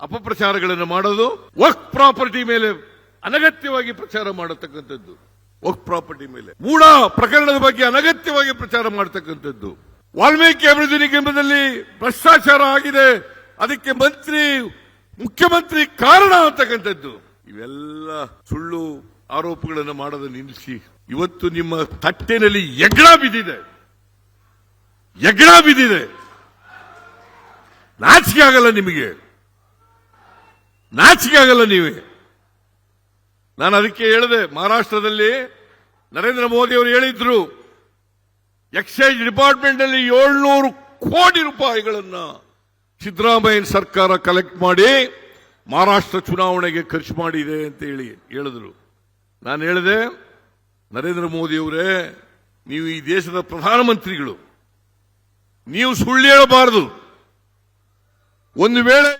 ಅಪಪ್ರಚಾರಗಳನ್ನು ಮಾಡೋದು work property ಮೇಲೆ ಅನಗತ್ಯವಾಗಿ ಪ್ರಚಾರ ಮಾಡತಕ್ಕಂಥದ್ದು. ವರ್ಕ್ ಪ್ರಾಪರ್ಟಿ ಮೇಲೆ. ಮೂಡ ಪ್ರಕರಣದ ಬಗ್ಗೆ ಅನಗತ್ಯವಾಗಿ ಪ್ರಚಾರ ಮಾಡತಕ್ಕಂಥದ್ದು. ವಾಲ್ಮೀಕಿ ಅಭಿವೃದ್ಧಿ ನಿಗಮದಲ್ಲಿ ಭ್ರಷ್ಟಾಚಾರ ಆಗಿದೆ, ಅದಕ್ಕೆ ಮಂತ್ರಿ, ಮುಖ್ಯಮಂತ್ರಿ ಕಾರಣ ಅಂತಕ್ಕಂಥದ್ದು. ಇವೆಲ್ಲ ಸುಳ್ಳು ಆರೋಪಗಳನ್ನು ಮಾಡೋದು ನಿಲ್ಲಿಸಿ. ಇವತ್ತು ನಿಮ್ಮ ತಟ್ಟೆನಲ್ಲಿ ಎಗ್ಳ ಬಿದ್ದಿದೆ. ಎಗ್ಳ ಬಿದ್ದಿದೆ. ನಾಚಿಕೆ ಆಗಲ್ಲ ನಿಮಗೆ. ನಾಚಿಕೆ ಆಗಲ್ಲ ನೀವೇ. ನಾನು ಅದಕ್ಕೆ ಹೇಳಿದೆ, ಮಹಾರಾಷ್ಟ್ರದಲ್ಲಿ ನರೇಂದ್ರ ಮೋದಿ ಅವರು ಹೇಳಿದ್ರು ಎಕ್ಸೈಸ್ ಡಿಪಾರ್ಟ್ಮೆಂಟ್ ಅಲ್ಲಿ ಏಳ್ನೂರು ಕೋಟಿ ರೂಪಾಯಿಗಳನ್ನ ಸಿದ್ದರಾಮಯ್ಯ ಸರ್ಕಾರ ಕಲೆಕ್ಟ್ ಮಾಡಿ ಮಹಾರಾಷ್ಟ್ರ ಚುನಾವಣೆಗೆ ಖರ್ಚು ಮಾಡಿದೆ ಅಂತ ಹೇಳಿ ಹೇಳಿದ್ರು. ನಾನು ಹೇಳಿದೆ, ನರೇಂದ್ರ ಮೋದಿ ಅವರೇ, ನೀವು ಈ ದೇಶದ ಪ್ರಧಾನಮಂತ್ರಿಗಳು, ನೀವು ಸುಳ್ಳು ಹೇಳಬಾರದು. ಒಂದು ವೇಳೆ